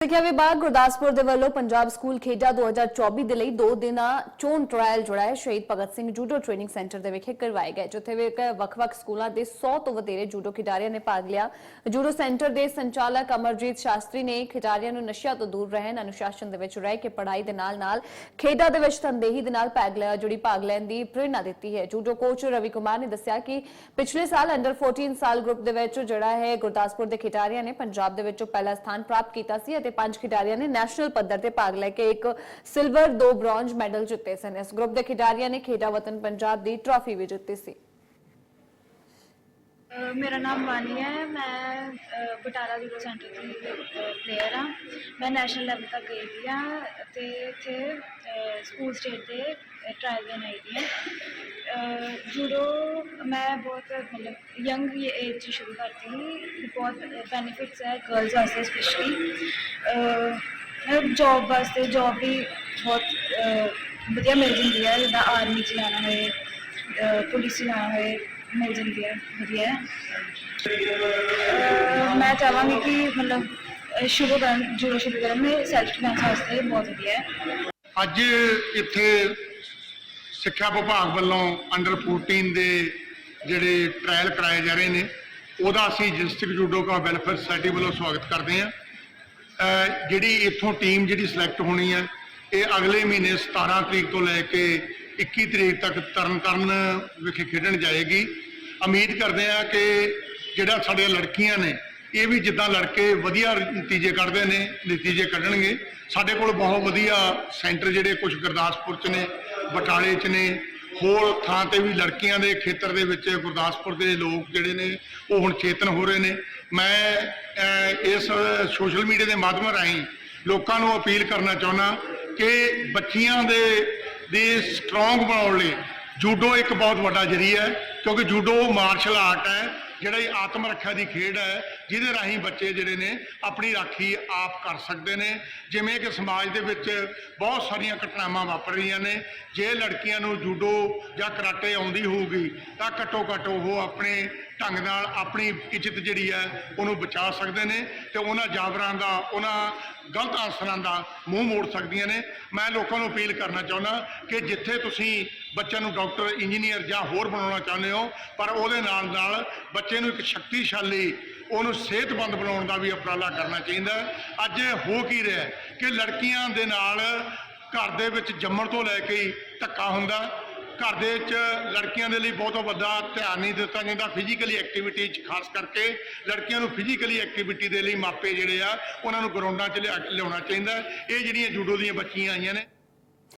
ਸਿੱਖਿਆ ਵਿਭਾਗ ਗੁਰਦਾਸਪੁਰ ਦੇ ਵੱਲੋਂ ਪੰਜਾਬ ਸਕੂਲ ਖੇਡਾਂ 2024 ਦੇ ਲਈ ਦੋ ਦਿਨਾਂ ਚੋਣ ਟ੍ਰਾਇਲ ਜਿਹੜਾ ਹੈ। Shaheed Bhagat Singh judo training centre ਦੇ ਵਿਖੇ ਕਰਵਾਏ ਗਏ, ਜਿੱਥੇ ਵੱਖ-ਵੱਖ ਸਕੂਲਾਂ ਦੇ 100 ਤੋਂ ਵਧੇਰੇ ਜੂਡੋ ਖਿਡਾਰੀਆਂ ਨੇ ਭਾਗ ਲਿਆ। ਜੂਡੋ ਸੈਂਟਰ ਦੇ ਸੰਚਾਲਕ ਅਮਰਜੀਤ ਸ਼ਾਸਤਰੀ ਨੇ ਖਿਡਾਰੀਆਂ ਨੂੰ ਨਸ਼ਿਆਂ ਤੋਂ ਦੂਰ ਰਹਿਣ, ਅਨੁਸ਼ਾਸਨ ਦੇ ਵਿੱਚ ਰਹਿ ਕੇ ਪੜ੍ਹਾਈ ਦੇ ਨਾਲ-ਨਾਲ ਖੇਡਾਂ ਦੇ ਵਿੱਚ ਤਨਦੇਹੀ ਦੇ ਨਾਲ ਭਾਗ ਲਿਆ, ਜੁੜੀ ਭਾਗ ਲੈਣ ਦੀ ਪ੍ਰੇਰਣਾ ਦਿੱਤੀ ਹੈ। ਜੂਡੋ ਕੋਚ ਰਵੀ ਕੁਮਾਰ ਨੇ ਦੱਸਿਆ ਕਿ ਪਿਛਲੇ ਸਾਲ ਅੰਡਰ 14 ਸਾਲ ਗਰੁੱਪ ਦੇ ਵਿੱਚ ਜਿਹੜਾ ਹੈ, ਗੁਰਦਾਸਪੁਰ ਦੇ ਖਿਡਾਰੀਆਂ ਨੇ ਪੰਜਾਬ ਦੇ ਵਿੱਚੋਂ ਪਹਿਲਾ ਸਥਾਨ ਪ੍ਰਾਪਤ ਕੀਤਾ ਸੀ ਅਤੇ ਪੰਜ ਖਿਡਾਰੀਆਂ ਨੇ ਨੈਸ਼ਨਲ ਪੱਧਰ ਤੇ ਭਾਗ ਲੈ ਕੇ ਇੱਕ ਸਿਲਵਰ ਦੋ ਬ੍ਰੌਂਜ ਮੈਡਲ ਜਿੱਤੇ ਸਨ। ਇਸ ਗਰੁੱਪ ਦੇ ਖਿਡਾਰੀਆਂ ਨੇ ਖੇਡਾਂ ਵਤਨ ਪੰਜਾਬ ਦੀ ਟਰਾਫੀ ਵੀ ਜਿੱਤੀ ਸੀ। ਮੇਰਾ ਨਾਮ ਵਾਨੀ ਹੈ। ਮੈਂ ਬਟਾਲਾ ਜੂਡੋ ਸੈਂਟਰ ਦੀ ਪਲੇਅਰ ਹਾਂ। ਮੈਂ ਨੈਸ਼ਨਲ ਲੈਵਲ ਤੱਕ ਗਈ ਦੀ ਹਾਂ ਤੇ ਇੱਥੇ ਸਕੂਲ ਸਟੇਟ ਦੇ ਟਰਾਇਲ ਦੇਣ ਆਈ ਦੀ ਹਾਂ। ਜੂਡੋ ਮੈਂ ਬਹੁਤ, ਮਤਲਬ ਯੰਗ ਏਜ 'ਚ ਸ਼ੁਰੂ ਕਰਤੀ ਸੀ ਬਹੁਤ ਬੈਨੀਫਿਟਸ ਹੈ ਗਰਲਸ ਵਾਸਤੇ ਸਪੈਸ਼ਲੀ ਜੌਬ ਵਾਸਤੇ ਜੌਬ ਵੀ ਬਹੁਤ ਵਧੀਆ ਮਿਲ ਜਾਂਦੀ ਹੈ। ਜਿੱਦਾਂ ਆਰਮੀ 'ਚ ਜਾਣਾ ਹੋਏ ਪੁਲਿਸ 'ਚ ਜਾਣਾ ਹੋਏ, ਮਿਲ ਜਾਂਦੀ ਹੈ, ਵਧੀਆ ਮੈਂ ਚਾਹਾਂਗੀ ਕਿ ਮਤਲਬ ਸ਼ੁਰੂ ਕਰਨ ਜੂਡੋ ਸ਼ੁਰੂ ਕਰਨ में ਸੈਲਫ ਡਿਫੈਂਸ ਵਾਸਤੇ ਬਹੁਤ ਵਧੀਆ ਹੈ। ਅੱਜ ਇੱਥੇ ਸਿੱਖਿਆ ਵਿਭਾਗ ਵੱਲੋਂ ਅੰਡਰ 14 ਦੇ ਜਿਹੜੇ ਟ੍ਰਾਇਲ ਕਰਾਏ ਜਾ ਰਹੇ ਨੇ, ਉਹਦਾ ਅਸੀਂ ਡਿਸਟ੍ਰਿਕਟ ਜੂਡੋ ਕਾ ਵੈਲਫੇਅਰ ਸੁਸਾਇਟੀ ਵੱਲੋਂ ਸਵਾਗਤ ਕਰਦੇ ਹਾਂ। ਜਿਹੜੀ ਇੱਥੋਂ ਟੀਮ ਜਿਹੜੀ ਸਿਲੈਕਟ ਹੋਣੀ ਹੈ, ਇਹ ਅਗਲੇ ਮਹੀਨੇ 17 ਤਰੀਕ ਤੋਂ ਲੈ ਕੇ 21 ਤਰੀਕ ਤੱਕ ਤਰਨਤਾਰਨ ਵਿਖੇ ਖੇਡਣ ਜਾਏਗੀ। ਉਮੀਦ ਕਰਦੇ ਹਾਂ ਕਿ ਜਿਹੜਾ ਸਾਡੇ ਲੜਕੀਆਂ ਨੇ, ਇਹ ਵੀ ਜਿੱਦਾਂ ਲੜਕੇ ਵਧੀਆ ਨਤੀਜੇ ਕੱਢਦੇ ਨੇ, ਨਤੀਜੇ ਕੱਢਣਗੇ। ਸਾਡੇ ਕੋਲ ਬਹੁਤ ਵਧੀਆ ਸੈਂਟਰ ਜਿਹੜੇ ਕੁਝ ਗੁਰਦਾਸਪੁਰ ਚ ਨੇ, ਬਟਾਲੇ ਚ ਨੇ ਹੋਰ ਥਾਂ ਤੇ ਵੀ ਲੜਕੀਆਂ ਦੇ ਖੇਤਰ ਦੇ ਵਿੱਚ ਗੁਰਦਾਸਪੁਰ ਦੇ ਲੋਕ ਜਿਹੜੇ ਨੇ, ਉਹ ਹੁਣ ਚੇਤਨ ਹੋ ਰਹੇ ਨੇ। ਮੈਂ ਇਸ ਸੋਸ਼ਲ ਮੀਡੀਆ ਦੇ ਮਾਧਿਅਮ ਰਾਹੀਂ ਲੋਕਾਂ ਨੂੰ ਅਪੀਲ ਕਰਨਾ ਚਾਹੁੰਦਾ ਕਿ ਬੱਚੀਆਂ ਦੇ, ਦੀ ਸਟਰੋਂਗ ਬਣਾਉਣ ਲਈ ਜੂਡੋ ਇੱਕ ਬਹੁਤ ਵੱਡਾ ਜਰੀਆ ਹੈ, ਕਿਉਂਕਿ ਜੂਡੋ ਮਾਰਸ਼ਲ ਆਰਟ ਹੈ। ਜਿਹੜਾ ਇਹ ਆਤਮ ਰੱਖਿਆ ਦੀ ਖੇਡ ਹੈ, ਜਿਹਦੇ ਰਾਹੀਂ ਬੱਚੇ ਜਿਹੜੇ ਨੇ ਆਪਣੀ ਰਾਖੀ ਆਪ ਕਰ ਸਕਦੇ ਨੇ। ਜਿਵੇਂ ਕਿ ਸਮਾਜ ਦੇ ਵਿੱਚ ਬਹੁਤ ਸਾਰੀਆਂ ਘਟਨਾਵਾਂ ਵਾਪਰ ਰਹੀਆਂ ਨੇ। ਜੇ ਲੜਕੀਆਂ ਨੂੰ ਜੂਡੋ ਜਾਂ ਕਰਾਟੇ ਆਉਂਦੀ ਹੋਊਗੀ, ਤਾਂ ਘੱਟੋ ਘੱਟ ਉਹ ਆਪਣੇ ਢੰਗ ਨਾਲ ਆਪਣੀ ਇੱਜ਼ਤ ਜਿਹੜੀ ਹੈ, ਉਹਨੂੰ ਬਚਾ ਸਕਦੇ ਨੇ ਤੇ ਉਹਨਾਂ ਜਾਬਰਾਂ ਦਾ, ਉਹਨਾਂ ਗਲਤ ਆਸਰਾਂ ਦਾ ਮੂੰਹ ਮੋੜ ਸਕਦੀਆਂ ਨੇ। ਮੈਂ ਲੋਕਾਂ ਨੂੰ ਅਪੀਲ ਕਰਨਾ ਚਾਹੁੰਦਾ ਕਿ ਜਿੱਥੇ ਤੁਸੀਂ ਬੱਚਿਆਂ ਨੂੰ ਡਾਕਟਰ, ਇੰਜੀਨੀਅਰ ਜਾਂ ਹੋਰ ਬਣਾਉਣਾ ਚਾਹੁੰਦੇ ਹੋ, ਪਰ ਉਹਦੇ ਨਾਲ ਨਾਲ ਬੱਚੇ ਨੂੰ ਇੱਕ ਸ਼ਕਤੀਸ਼ਾਲੀ, ਉਹਨੂੰ ਸਿਹਤਮੰਦ ਬਣਾਉਣ ਦਾ ਵੀ ਉਪਰਾਲਾ ਕਰਨਾ ਚਾਹੀਦਾ ਅੱਜ ਹੋ ਕੀ ਰਿਹਾ ਕਿ ਲੜਕੀਆਂ ਦੇ ਨਾਲ ਘਰ ਦੇ ਵਿੱਚ ਜੰਮਣ ਤੋਂ ਲੈ ਕੇ ਹੀ ਧੱਕਾ ਹੁੰਦਾ ਘਰ ਦੇ ਵਿੱਚ ਲੜਕੀਆਂ ਦੇ ਲਈ ਬਹੁਤ ਵੱਡਾ ਧਿਆਨ ਨਹੀਂ ਦਿੱਤਾ ਜਾਂਦਾ। ਫਿਜ਼ੀਕਲੀ ਐਕਟੀਵਿਟੀ 'ਚ ਖਾਸ ਕਰਕੇ ਲੜਕੀਆਂ ਨੂੰ ਫਿਜ਼ੀਕਲੀ ਐਕਟੀਵਿਟੀ ਦੇ ਲਈ ਮਾਪੇ ਜਿਹੜੇ ਆ, ਉਹਨਾਂ ਨੂੰ ਗਰਾਊਂਡਾਂ 'ਚ ਲਿਆ- ਲਿਆਉਣਾ ਚਾਹੀਦਾ ਇਹ ਜਿਹੜੀਆਂ ਜੂਡੋ ਦੀਆਂ ਬੱਚੀਆਂ ਆਈਆਂ ਨੇ